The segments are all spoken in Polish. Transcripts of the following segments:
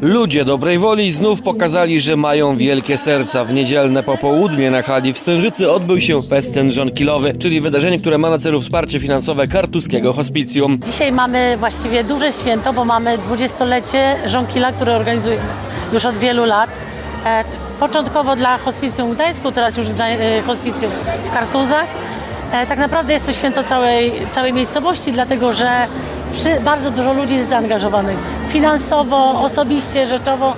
Ludzie dobrej woli znów pokazali, że mają wielkie serca. W niedzielne popołudnie na hali w Stężycy odbył się festyn żonkilowy, czyli wydarzenie, które ma na celu wsparcie finansowe Kartuskiego Hospicjum. Dzisiaj mamy właściwie duże święto, bo mamy 20-lecie Żonkila, które organizujemy już od wielu lat. E, Początkowo dla Hospicjum w Gdańsku, teraz już dla e, Hospicjum w Kartuzach. E, Tak naprawdę jest to święto całej, całej miejscowości, dlatego że bardzo dużo ludzi jest zaangażowanych finansowo, osobiście, rzeczowo,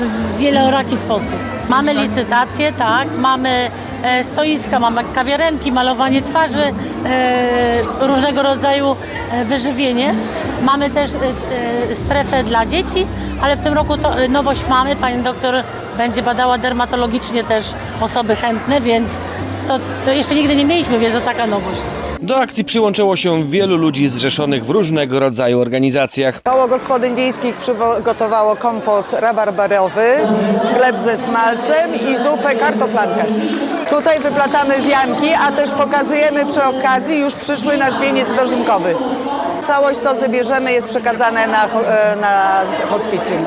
w, wieloraki sposób. Mamy licytacje, tak, mamy e, stoiska, mamy kawiarenki, malowanie twarzy, e, różnego rodzaju e, wyżywienie. Mamy też strefę dla dzieci, ale w tym roku to, nowość mamy. Pani doktor będzie badała dermatologicznie też osoby chętne, więc to, to jeszcze nigdy nie mieliśmy, więc to taka nowość. Do akcji przyłączyło się wielu ludzi zrzeszonych w różnego rodzaju organizacjach. Koło Gospodyń Wiejskich przygotowało kompot rabarbarowy, chleb ze smalcem i zupę kartoflankę. Tutaj wyplatamy wianki, a też pokazujemy przy okazji już przyszły nasz wieniec dożynkowy. Całość, co zbierzemy, jest przekazane na, e, na hospicjum.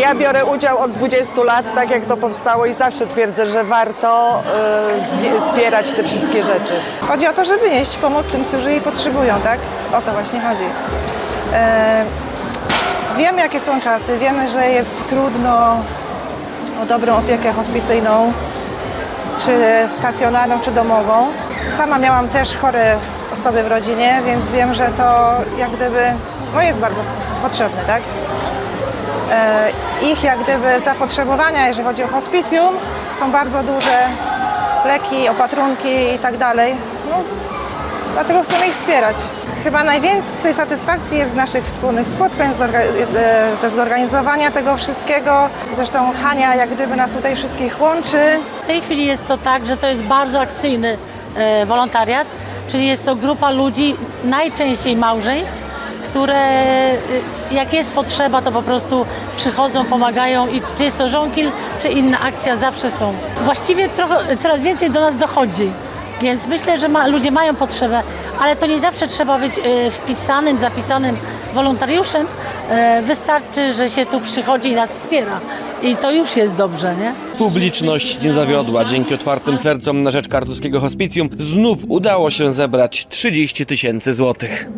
Ja biorę udział od 20 lat, tak jak to powstało i zawsze twierdzę, że warto e, zbie- wspierać te wszystkie rzeczy. Chodzi o to, żeby nieść pomoc tym, którzy jej potrzebują, tak? O to właśnie chodzi. E, wiemy, jakie są czasy, wiemy, że jest trudno o dobrą opiekę hospicyjną, czy stacjonarną, czy domową. Sama miałam też chore osoby w rodzinie, więc wiem, że to jak gdyby no jest bardzo potrzebne, tak? E, ich jak gdyby zapotrzebowania, jeżeli chodzi o hospicjum, są bardzo duże. Leki, opatrunki i tak dalej. No, dlatego chcemy ich wspierać. Chyba najwięcej satysfakcji jest z naszych wspólnych spotkań, e, ze zorganizowania tego wszystkiego. Zresztą Hania jak gdyby nas tutaj wszystkich łączy. W tej chwili jest to tak, że to jest bardzo akcyjny e, wolontariat, czyli jest to grupa ludzi, najczęściej małżeństw, które e, jak jest potrzeba, to po prostu przychodzą, pomagają i czy jest to żonkil, czy inna akcja, zawsze są. Właściwie trochę, coraz więcej do nas dochodzi. Więc myślę, że ma, ludzie mają potrzebę, ale to nie zawsze trzeba być e, wpisanym, zapisanym wolontariuszem. E, wystarczy, że się tu przychodzi i nas wspiera. I to już jest dobrze, nie? Publiczność nie zawiodła. Dzięki otwartym sercom na rzecz Kartuskiego Hospicjum znów udało się zebrać 30 tysięcy złotych.